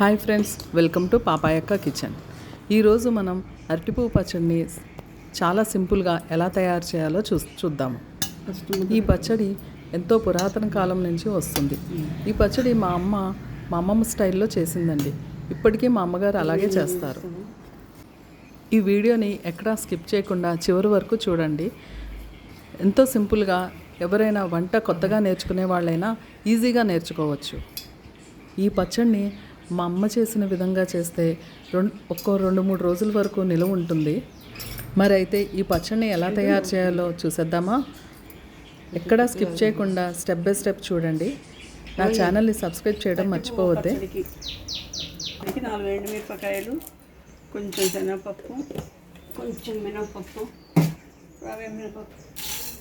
Hi friends welcome to Papayakka kitchen. ఈరోజు మనం అరటిపువ్వు పచ్చడిని చాలా సింపుల్గా ఎలా తయారు చేయాలో చూ చూద్దాము. ఈ పచ్చడి ఎంతో పురాతన కాలం నుంచి వస్తుంది. ఈ పచ్చడి మా అమ్మ మా అమ్మమ్మ స్టైల్లో చేసిందండి. ఇప్పటికీ మా అమ్మగారు అలాగే చేస్తారు. ఈ వీడియోని ఎక్కడా స్కిప్ చేయకుండా చివరి వరకు చూడండి. ఎంతో సింపుల్గా ఎవరైనా వంట కొత్తగా నేర్చుకునే వాళ్ళైనా ఈజీగా నేర్చుకోవచ్చు. ఈ పచ్చడిని మా అమ్మ చేసిన విధంగా చేస్తే రెండు ఒక్కో రెండు మూడు రోజుల వరకు నిలువ ఉంటుంది. మరి అయితే ఈ పచ్చడిని ఎలా తయారు చేయాలో చూసేద్దామా? ఎక్కడా స్కిప్ చేయకుండా స్టెప్ బై స్టెప్ చూడండి. నా ఛానల్ని సబ్స్క్రైబ్ చేయడం మర్చిపోవద్దే. నాలుగు ఎండుమిరపకాయలు కొంచెం శనగపప్పు కొంచెం మినపప్పు రవే మినపప్పు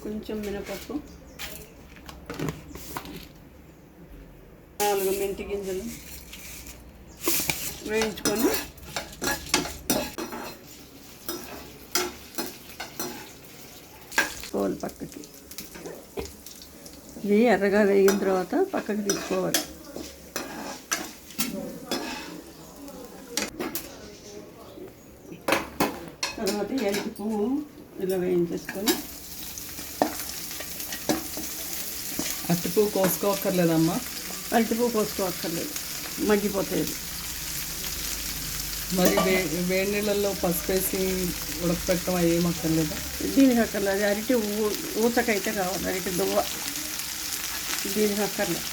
కొంచెం మినపప్పు నాలుగు మెంతి గింజలు వేయించుకొని తీసుకోవాలి పక్కకి. ఇది ఎర్రగా వేగిన తర్వాత పక్కకి తీసుకోవాలి. తర్వాత ఎలికి పువ్వు ఇలా వేయించేసుకొని. అరటిపువ్వు కోసుకోక్కర్లేదమ్మా. అరటి పువ్వు పోసుకోక్కర్లేదు మగ్గిపోతాయి. మరి వే వేడి నీళ్ళల్లో పసుపు వేసి ఉడకపెట్టడం ఏం అక్కర్లేదా? దీనికి అక్కర్లేదు. అరటి ఊ ఊతకైతే కావాలి. అరటి దువ్వ. దీనికి అక్కర్లేదు.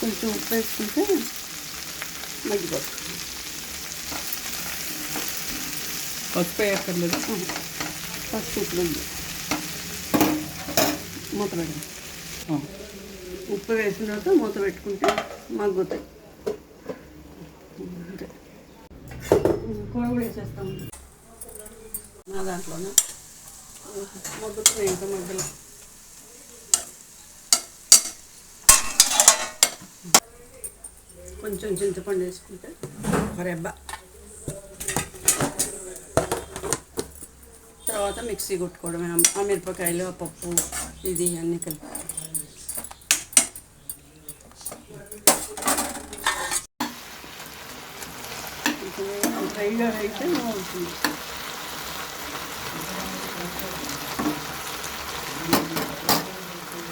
కొంచెం ఉప్పు వేసుకుంటే మగ్గిపోతుంది. పసుపు వేయక్కర్లేదా ఉప్పు ఉంది. మూత ఆ. ఉప్పు వేసిన తర్వాత మూత పెట్టుకుంటే మగ్గుతాయి. కూర కూడా వేసేస్తాం నా దాంట్లోనే? మగ్గుతున్నాయి ఇంకా మధ్యలో కొంచెం చింతపండు వేసుకుంటే ఒక రెబ్బ తర్వాత మిక్సీ కొట్టుకోవడం ఆ- ఆ మిరపకాయలు ఆ పప్పు ఇది అన్నీ కలిపి కొంచెం డ్రైగా అయితే బాగుంటుంది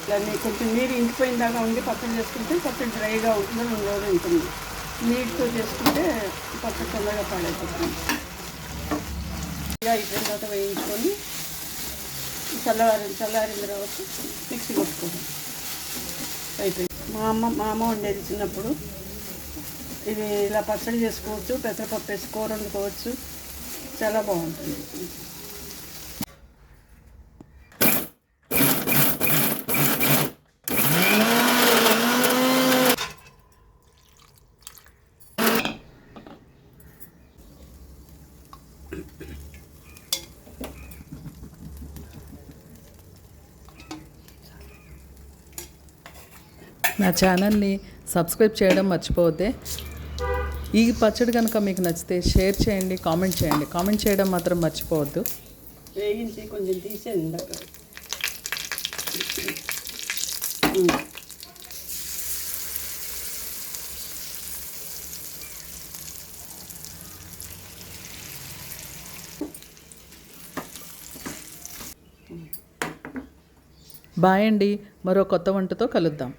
దాన్ని కొంచెం నీరు ఇంకిపోయిన దాకా ఉండి పచ్చడి చేసుకుంటే పచ్చడి డ్రైగా ఉంటుంది రెండు రోజులు ఉంటుంది. నీటితో చేసుకుంటే పచ్చడి తొందరగా పాడైపోతుంది. అయిపోయిన తర్వాత వేయించుకొని చల్లవారి చల్లారిన తర్వాత మిక్సీ కొట్టుకోవాలి అయిపోయింది. మా అమ్మ మా అమ్మ వండేది చిన్నప్పుడు. ఇది ఇలా పచ్చడి చేసుకోవచ్చు పెసరపప్పు వేసి కూర వండుకోవచ్చు చాలా బాగుంటుంది. నా ఛానల్ని సబ్స్క్రైబ్ చేయడం మర్చిపోతే ఈ పచ్చడి కనుక మీకు నచ్చితే షేర్ చేయండి కామెంట్ చేయండి. కామెంట్ చేయడం మాత్రం మర్చిపోవద్దు. కొంచెం తీసేది ఇందాక. బాయ్ అండి. మరో కొత్త వంటతో కలుద్దాం.